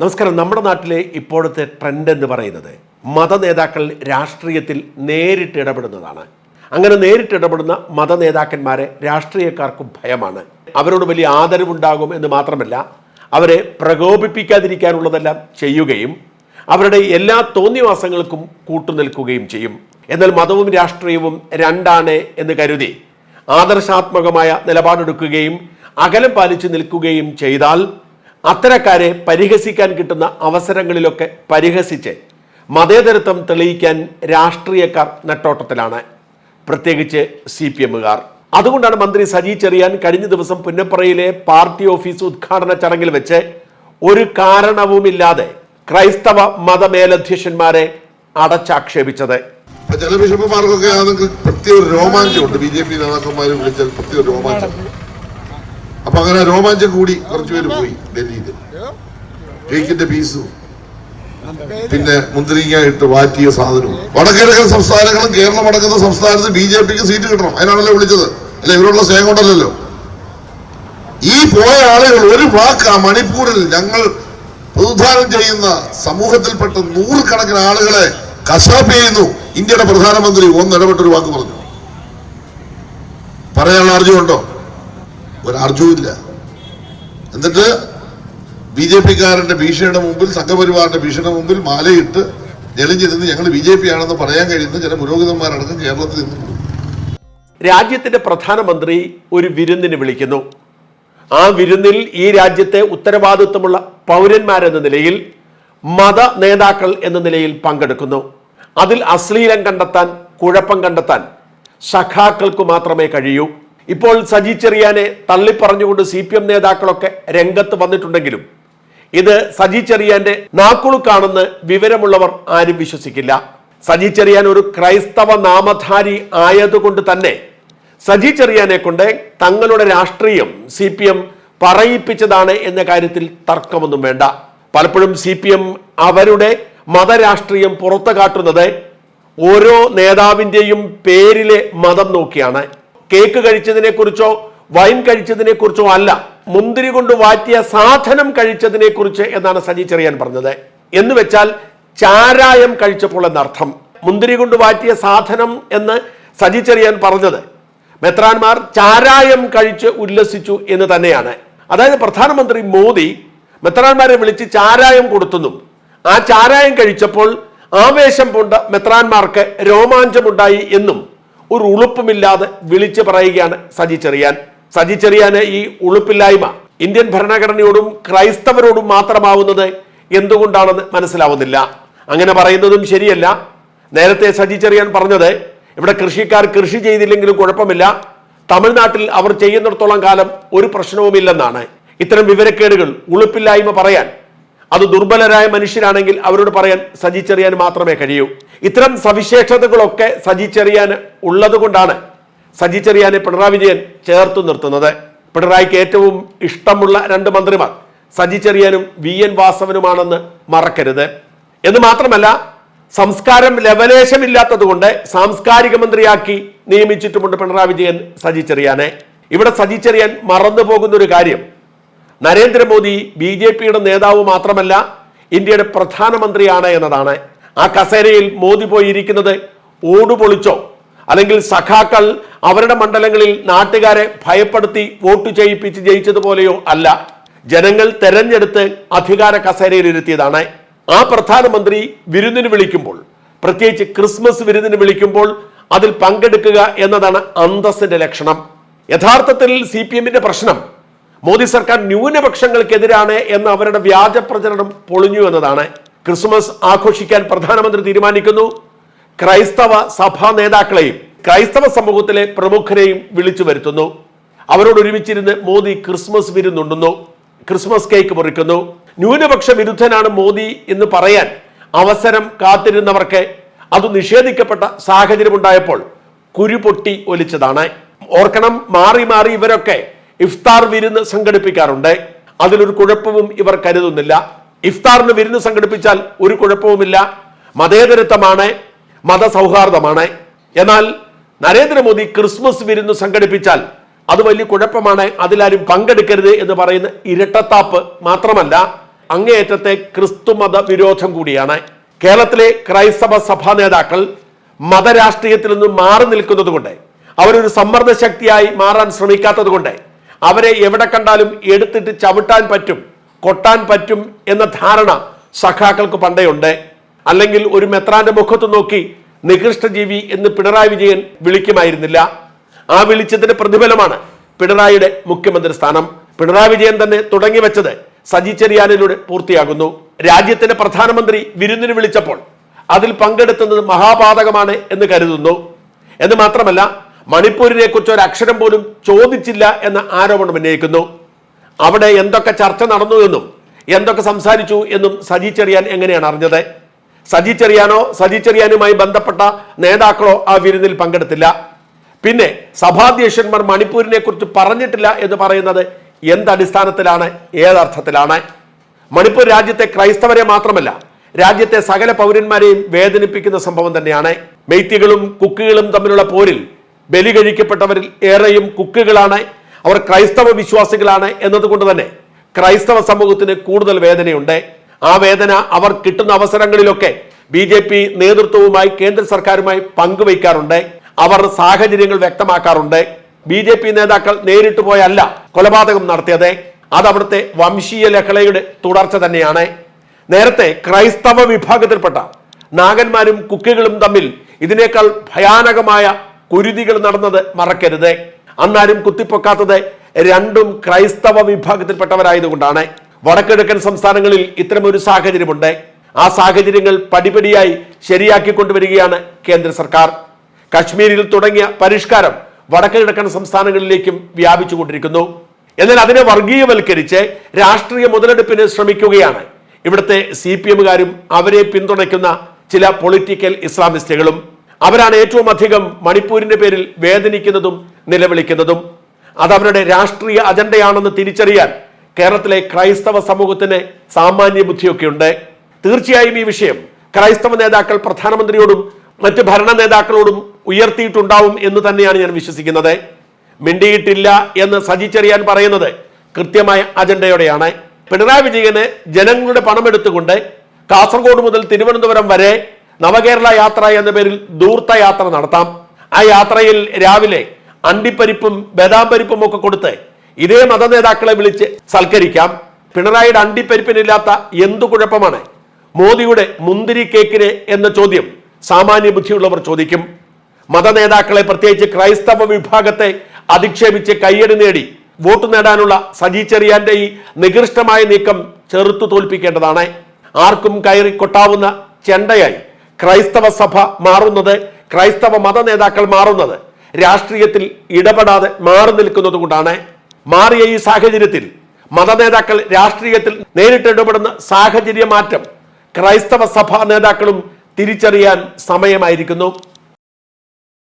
നമസ്കാരം. നമ്മുടെ നാട്ടിലെ ഇപ്പോഴത്തെ ട്രെൻഡ് എന്ന് പറയുന്നത് മത നേതാക്കൾ രാഷ്ട്രീയത്തിൽ നേരിട്ട് ഇടപെടുന്നതാണ്. അങ്ങനെ നേരിട്ട് ഇടപെടുന്ന മത നേതാക്കന്മാരെ രാഷ്ട്രീയക്കാർക്കും ഭയമാണ്. അവരോട് വലിയ ആദരവുണ്ടാകും എന്ന് മാത്രമല്ല അവരെ പ്രകോപിപ്പിക്കാതിരിക്കാനുള്ളതെല്ലാം ചെയ്യുകയും അവരുടെ എല്ലാ തോന്നിവാസങ്ങൾക്കും കൂട്ടുനിൽക്കുകയും ചെയ്യും. എന്നാൽ മതവും രാഷ്ട്രീയവും രണ്ടാണ് എന്ന് കരുതി ആദർശാത്മകമായ നിലപാടെടുക്കുകയും അകലം പാലിച്ചു നിൽക്കുകയും ചെയ്താൽ അത്തരക്കാരെ പരിഹസിക്കാൻ കിട്ടുന്ന അവസരങ്ങളിലൊക്കെ പരിഹസിച്ച് മതേതരത്വം തെളിയിക്കാൻ രാഷ്ട്രീയക്കാർ നെട്ടോട്ടത്തിലാണ്. പ്രത്യേകിച്ച് സി പി എമ്മുകാർ. അതുകൊണ്ടാണ് മന്ത്രി സജി ചെറിയാൻ കഴിഞ്ഞ ദിവസം പുന്നപ്പറയിലെ പാർട്ടി ഓഫീസ് ഉദ്ഘാടന ചടങ്ങിൽ വെച്ച് ഒരു കാരണവുമില്ലാതെ ക്രൈസ്തവ മതമേലധ്യക്ഷന്മാരെ അടച്ചാക്ഷേപിച്ചത്. ചില ബിഷപ്പുമാർക്കൊക്കെ പ്രത്യേക രോമാഞ്ചമുണ്ട്. ബി ജെ പി നേതാക്കന്മാർ വിളിച്ചാൽ പ്രത്യേക രോമാഞ്ചം. അപ്പൊ അങ്ങനെ രോമാഞ്ചം കൂടി കുറച്ചുപേര് പോയി ഡൽഹിയിൽ കേക്കിന്റെ പീസും. പിന്നെ മുന്തിരിങ്ങ ഇട്ട് വാറ്റിയ സാധനവും. വടക്കിഴക്കൻ സംസ്ഥാനങ്ങളും കേരളം അടക്കുന്ന സംസ്ഥാനത്ത് ബി ജെ പിക്ക് സീറ്റ് കിട്ടണം. അതിനാണല്ലോ വിളിച്ചത്. അല്ല ഇവരുള്ള സ്നേഹം കൊണ്ടല്ലോ ഈ പോയ ആളുകൾ ഒരു വാക്ക് ആ മണിപ്പൂരിൽ ഞങ്ങൾ പ്രതിദാനം ചെയ്യുന്ന സമൂഹത്തിൽപ്പെട്ട നൂറുകണക്കിന് ആളുകളെ കശാപ്പ് ചെയ്യുന്നു. ഇന്ത്യയുടെ പ്രധാനമന്ത്രി ഒന്ന് ഇടപെട്ടൊരു വാക്ക് പറഞ്ഞു. പറയാനുള്ള അർജുണ്ടോ ഒരു അർജുവില്ല എന്നിട്ട് ബി ജെ പിക്കാരന്റെ ഭീഷണിയുടെ മുമ്പിൽ സംഘപരിവാറിന്റെ ഭീഷണിയുടെ മുമ്പിൽ മാലയിട്ട് ഞെളിഞ്ഞിരുന്ന് ഞങ്ങൾ ബി ജെ പി ആണെന്ന് പറയാൻ കഴിയുന്ന ചില പുരോഹിതന്മാരടക്കം കേരളത്തിൽ പോയി രാജ്യത്തിന്റെ പ്രധാനമന്ത്രി ഒരു വിരുന്നിന് വിളിക്കുന്നു. ആ വിരുന്നിൽ ഈ രാജ്യത്തെ ഉത്തരവാദിത്വമുള്ള പൗരന്മാരെന്ന നിലയിൽ മത നേതാക്കൾ എന്ന നിലയിൽ പങ്കെടുക്കുന്നു. അതിൽ അശ്ലീലം കണ്ടെത്താൻ കുഴപ്പം കണ്ടെത്താൻ സഖാക്കൾക്ക് മാത്രമേ കഴിയൂ. ഇപ്പോൾ സജി ചെറിയാനെ തള്ളിപ്പറഞ്ഞുകൊണ്ട് സി പി എം നേതാക്കളൊക്കെ രംഗത്ത് വന്നിട്ടുണ്ടെങ്കിലും ഇത് സജി ചെറിയാന്റെ നാക്കുളുക്കാണെന്ന് വിവരമുള്ളവർ ആരും വിശ്വസിക്കില്ല. സജി ചെറിയാൻ ഒരു ക്രൈസ്തവ നാമധാരി ആയതുകൊണ്ട് തന്നെ സജി ചെറിയാനെ കൊണ്ട് തങ്ങളുടെ രാഷ്ട്രീയം സി പി എം പറയിപ്പിച്ചതാണ് എന്ന കാര്യത്തിൽ തർക്കമൊന്നും വേണ്ട. പലപ്പോഴും സി പി എം അവരുടെ മതരാഷ്ട്രീയം പുറത്തു കാട്ടുന്നത് ഓരോ നേതാവിന്റെയും പേരിലെ മതം നോക്കിയാണ്. കേക്ക് കഴിച്ചതിനെ കുറിച്ചോ വൈൻ കഴിച്ചതിനെ കുറിച്ചോ അല്ല മുന്തിരി കൊണ്ട് വാറ്റിയ സാധനം കഴിച്ചതിനെ കുറിച്ച് എന്നാണ് സജി ചെറിയാൻ പറഞ്ഞത്. എന്ന് വെച്ചാൽ ചാരായം കഴിച്ചപ്പോൾ എന്നർത്ഥം. മുന്തിരി കൊണ്ട് വാറ്റിയ സാധനം എന്ന് സജി ചെറിയാൻ പറഞ്ഞത്. മെത്രാന്മാർ ചാരായം കഴിച്ച് ഉല്ലസിച്ചു എന്ന് തന്നെയാണ്. അതായത് പ്രധാനമന്ത്രി മോദി മെത്രാന്മാരെ വിളിച്ച് ചാരായം കൊടുത്തെന്നും ആ ചാരായം കഴിച്ചപ്പോൾ ആവേശം പൂണ്ട മെത്രാന്മാർക്ക് രോമാഞ്ചമുണ്ടായി എന്നും ഒരു ഉളുപ്പുമില്ലാതെ വിളിച്ചു പറയുകയാണ് സജി ചെറിയാൻ. സജി ചെറിയാന് ഈ ഉളുപ്പില്ലായ്മ ഇന്ത്യൻ ഭരണഘടനയോടും ക്രൈസ്തവരോടും മാത്രമാവുന്നത് എന്തുകൊണ്ടാണെന്ന് മനസ്സിലാവുന്നില്ല. അങ്ങനെ പറയുന്നതും ശരിയല്ല. നേരത്തെ സജി ചെറിയാൻ പറഞ്ഞത് ഇവിടെ കൃഷിക്കാർ കൃഷി ചെയ്തില്ലെങ്കിലും കുഴപ്പമില്ല. തമിഴ്നാട്ടിൽ അവർ ചെയ്യുന്നിടത്തോളം കാലം ഒരു പ്രശ്നവുമില്ലെന്നാണ്. ഇത്തരം വിവരക്കേടുകൾ ഉളുപ്പില്ലായ്മ പറയാൻ അത് ദുർബലരായ മനുഷ്യരാണെങ്കിൽ അവരോട് പറയാൻ സജിച്ചെറിയാൻ മാത്രമേ കഴിയൂ. ഇത്തരം സവിശേഷതകളൊക്കെ സജിച്ചെറിയാൻ ഉള്ളതുകൊണ്ടാണ് ഉള്ളത് കൊണ്ടാണ് സജി ചെറിയാനെ പിണറായി വിജയൻ ചേർത്തു നിർത്തുന്നത്. പിണറായിക്ക് ഏറ്റവും ഇഷ്ടമുള്ള രണ്ട് മന്ത്രിമാർ സജിച്ചെറിയാനും വി എൻ വാസവനുമാണെന്ന് മറക്കരുത്. എന്ന് മാത്രമല്ല സംസ്കാരം ലവലേശമില്ലാത്തതുകൊണ്ട് സാംസ്കാരിക മന്ത്രിയാക്കി നിയമിച്ചിട്ടുമുണ്ട് പിണറായി വിജയൻ സജിച്ചെറിയാനെ. ഇവിടെ സജിച്ചെറിയാൻ മറന്നു പോകുന്ന ഒരു കാര്യം നരേന്ദ്രമോദി ബി ജെ പിയുടെ നേതാവ് മാത്രമല്ല ഇന്ത്യയുടെ പ്രധാനമന്ത്രിയാണ് എന്നതാണ്. ആ കസേരയിൽ മോദി പോയിരിക്കുന്നത് ഓടുപൊളിച്ചോ അല്ലെങ്കിൽ സഖാക്കൾ അവരുടെ മണ്ഡലങ്ങളിൽ നാട്ടുകാരെ ഭയപ്പെടുത്തി വോട്ട് ചെയ്യിപ്പിച്ച് ജയിച്ചതുപോലെയോ അല്ല. ജനങ്ങൾ തെരഞ്ഞെടുത്ത് അധികാര കസേരയിലിരുത്തിയതാണ് ആ പ്രധാനമന്ത്രി വിരുന്നിന് വിളിക്കുമ്പോൾ പ്രത്യേകിച്ച് ക്രിസ്മസ് വിരുന്നിന് വിളിക്കുമ്പോൾ അതിൽ പങ്കെടുക്കുക എന്നതാണ് അന്തസ്സിന്റെ ലക്ഷണം. യഥാർത്ഥത്തിൽ സി പി എമ്മിന്റെ പ്രശ്നം. മോദി സർക്കാർ ന്യൂനപക്ഷങ്ങൾക്കെതിരാണ് എന്ന അവരുടെ വ്യാജ പ്രചരണം പൊളിഞ്ഞു എന്നതാണ്. ക്രിസ്മസ് ആഘോഷിക്കാൻ പ്രധാനമന്ത്രി തീരുമാനിക്കുന്നു. ക്രൈസ്തവ സഭാ നേതാക്കളെയും ക്രൈസ്തവ സമൂഹത്തിലെ പ്രമുഖരെയും വിളിച്ചു വരുത്തുന്നു. അവരോട് ഒരുമിച്ചിരുന്ന് മോദി ക്രിസ്മസ് വിരുന്നുണ്ടുന്നു ക്രിസ്മസ് കേക്ക് മുറിക്കുന്നു. ന്യൂനപക്ഷ വിരുദ്ധനാണ് മോദി എന്ന് പറയാൻ അവസരം കാത്തിരുന്നവർക്ക് അത് നിഷേധിക്കപ്പെട്ട സാഹചര്യമുണ്ടായപ്പോൾ കുരുപൊട്ടി ഒലിച്ചതാണ്. ഓർക്കണം മാറി മാറി ഇവരൊക്കെ ഇഫ്താർ വിരുന്ന് സംഘടിപ്പിക്കാറുണ്ട്. അതിലൊരു കുഴപ്പവും ഇവർ കരുതുന്നില്ല. ഇഫ്താറിന് വിരുന്ന് സംഘടിപ്പിച്ചാൽ ഒരു കുഴപ്പവുമില്ല. മതേതരത്വമാണ് മതസൗഹാർദ്ദമാണ്. എന്നാൽ നരേന്ദ്രമോദി ക്രിസ്മസ് വിരുന്ന് സംഘടിപ്പിച്ചാൽ അത് വലിയ കുഴപ്പമാണ്. അതിലാരും പങ്കെടുക്കരുത് എന്ന് പറയുന്ന ഇരട്ടത്താപ്പ് മാത്രമല്ല അങ്ങേയറ്റത്തെ ക്രിസ്തുമത വിരോധം കൂടിയാണ്. കേരളത്തിലെ ക്രൈസ്തവ സഭാ നേതാക്കൾ മതരാഷ്ട്രീയത്തിൽ നിന്ന് മാറി നിൽക്കുന്നത് കൊണ്ട് അവരൊരു സമ്മർദ്ദ ശക്തിയായി മാറാൻ ശ്രമിക്കാത്തത് കൊണ്ട് അവരെ എവിടെ കണ്ടാലും എടുത്തിട്ട് ചവിട്ടാൻ പറ്റും കൊട്ടാൻ പറ്റും എന്ന ധാരണ സഖാക്കൾക്ക് പണ്ടേയുണ്ട്. അല്ലെങ്കിൽ ഒരു മെത്രാന്റെ മുഖത്ത് നോക്കി നികൃഷ്ടജീവി എന്ന് പിണറായി വിജയൻ വിളിക്കുമായിരുന്നില്ല. ആ വിളിച്ചതിന്റെ പ്രതിഫലമാണ് പിണറായിയുടെ മുഖ്യമന്ത്രി സ്ഥാനം. പിണറായി വിജയൻ തന്നെ തുടങ്ങി വെച്ചത് സജി ചെറിയാനിലൂടെ പൂർത്തിയാകുന്നു. രാജ്യത്തിന്റെ പ്രധാനമന്ത്രി വിരുന്നിന് വിളിച്ചപ്പോൾ അതിൽ പങ്കെടുത്തുന്നത് മഹാപാതകമാണ് എന്ന് കരുതുന്നു. എന്ന് മാത്രമല്ല മണിപ്പൂരിനെ കുറിച്ച് ഒരു അക്ഷരം പോലും ചോദിച്ചില്ല എന്ന ആരോപണം ഉന്നയിക്കുന്നു. അവിടെ എന്തൊക്കെ ചർച്ച നടന്നു എന്നും എന്തൊക്കെ സംസാരിച്ചു എന്നും സജി ചെറിയാൻ എങ്ങനെയാണ് അറിഞ്ഞത്? സജി ചെറിയാനോ സജി ചെറിയാനുമായി ബന്ധപ്പെട്ട നേതാക്കളോ ആ വിരുന്നിൽ പങ്കെടുത്തില്ല. പിന്നെ സഭാധ്യക്ഷന്മാർ മണിപ്പൂരിനെ കുറിച്ച് പറഞ്ഞിട്ടില്ല എന്ന് പറയുന്നത് എന്തടിസ്ഥാനത്തിലാണ് ഏതർത്ഥത്തിലാണ്? മണിപ്പൂർ രാജ്യത്തെ ക്രൈസ്തവരെ മാത്രമല്ല രാജ്യത്തെ സകല പൗരന്മാരെയും വേദനിപ്പിക്കുന്ന സംഭവം തന്നെയാണ്. മെയ്ത്തികളും കുക്കികളും തമ്മിലുള്ള പോരിൽ ബലി കഴിക്കപ്പെട്ടവരിൽ ഏറെയും കുക്കുകളാണ്. അവർ ക്രൈസ്തവ വിശ്വാസികളാണ് എന്നതുകൊണ്ട് തന്നെ ക്രൈസ്തവ സമൂഹത്തിന് കൂടുതൽ വേദനയുണ്ട്. ആ വേദന അവർ കിട്ടുന്ന അവസരങ്ങളിലൊക്കെ ബി ജെ പി നേതൃത്വവുമായി കേന്ദ്ര സർക്കാരുമായി പങ്കുവയ്ക്കാറുണ്ട്. അവർ സാഹചര്യങ്ങൾ വ്യക്തമാക്കാറുണ്ട്. ബി ജെ പി നേതാക്കൾ നേരിട്ട് പോയല്ല കൊലപാതകം നടത്തിയത്. അത് അവിടുത്തെ വംശീയ ലഹളയുടെ തുടർച്ച തന്നെയാണ്. നേരത്തെ ക്രൈസ്തവ വിഭാഗത്തിൽപ്പെട്ട നാഗന്മാരും കുക്കികളും തമ്മിൽ ഇതിനേക്കാൾ ഭയാനകമായ കുരുതികൾ നടന്നത് മറക്കരുത്. അന്നാരും കുത്തിപ്പൊക്കാത്തത് രണ്ടും ക്രൈസ്തവ വിഭാഗത്തിൽപ്പെട്ടവരായതുകൊണ്ടാണ്. വടക്കിഴക്കൻ സംസ്ഥാനങ്ങളിൽ ഇത്തരമൊരു സാഹചര്യമുണ്ട്. ആ സാഹചര്യങ്ങൾ പടിപടിയായി ശരിയാക്കി ശരിയാക്കിക്കൊണ്ടുവരികയാണ് കേന്ദ്ര സർക്കാർ. കശ്മീരിൽ തുടങ്ങിയ പരിഷ്കാരം വടക്കിഴക്കൻ സംസ്ഥാനങ്ങളിലേക്കും വ്യാപിച്ചുകൊണ്ടിരിക്കുന്നു. എന്നാൽ അതിനെ വർഗീയവൽക്കരിച്ച് രാഷ്ട്രീയ മുതലെടുപ്പിന് ശ്രമിക്കുകയാണ്. ഇവിടുത്തെ സി പി എമ്മുകാരും അവരെ പിന്തുണയ്ക്കുന്ന ചില പൊളിറ്റിക്കൽ ഇസ്ലാമിസ്റ്റുകളും. അവരാണ് ഏറ്റവും അധികം മണിപ്പൂരിന്റെ പേരിൽ വേദനിക്കുന്നതും നിലവിളിക്കുന്നതും. അത് അവരുടെ രാഷ്ട്രീയ അജണ്ടയാണെന്ന് തിരിച്ചറിയാൻ കേരളത്തിലെ ക്രൈസ്തവ സമൂഹത്തിന് സാമാന്യ ബുദ്ധിയൊക്കെ ഉണ്ട് തീർച്ചയായും ഈ വിഷയം ക്രൈസ്തവ നേതാക്കൾ പ്രധാനമന്ത്രിയോടും മറ്റ് ഭരണ നേതാക്കളോടും ഉയർത്തിയിട്ടുണ്ടാവും എന്ന് തന്നെയാണ് ഞാൻ വിശ്വസിക്കുന്നത്. മിണ്ടിയിട്ടില്ല എന്ന് സജി ചെറിയാൻ പറയുന്നത് കൃത്യമായ അജണ്ടയോടെയാണ്. പിണറായി വിജയന് ജനങ്ങളുടെ പണമെടുത്തുകൊണ്ട് കാസർഗോഡ് മുതൽ തിരുവനന്തപുരം വരെ നവകേരള യാത്ര എന്ന പേരിൽ ദൂർത്ത യാത്ര നടത്താം. ആ യാത്രയിൽ രാവിലെ അണ്ടിപ്പരിപ്പും ബദാം പരിപ്പും ഒക്കെ കൊടുത്ത് ഇതേ മത നേതാക്കളെ വിളിച്ച് സൽക്കരിക്കാം. പിണറായിയുടെ അണ്ടിപ്പരിപ്പിനില്ലാത്ത എന്തു കുഴപ്പമാണ്? മോദിയുടെ മുന്തിരി കേക്കിന് എന്ന ചോദ്യം സാമാന്യ ബുദ്ധിയുള്ളവർ ചോദിക്കും. മത നേതാക്കളെ പ്രത്യേകിച്ച് ക്രൈസ്തവ വിഭാഗത്തെ അധിക്ഷേപിച്ച് കയ്യടി നേടി വോട്ട് നേടാനുള്ള സജി ചെറിയാന്റെ ഈ നികൃഷ്ടമായ നീക്കം ചെറുത്തു തോൽപ്പിക്കേണ്ടതാണ്. ആർക്കും കയറി കൊട്ടാവുന്ന ചെണ്ടയായി ക്രൈസ്തവ സഭ മാറുന്നത് ക്രൈസ്തവ മത നേതാക്കൾ മാറുന്നത് രാഷ്ട്രീയത്തിൽ ഇടപെടാതെ മാറി നിൽക്കുന്നത് കൊണ്ടാണ്. മാറിയ ഈ സാഹചര്യത്തിൽ മത നേതാക്കൾ രാഷ്ട്രീയത്തിൽ നേരിട്ട് ഇടപെടുന്ന സാഹചര്യ മാറ്റം ക്രൈസ്തവ സഭാ നേതാക്കളും തിരിച്ചറിയാൻ സമയമായിരിക്കുന്നു.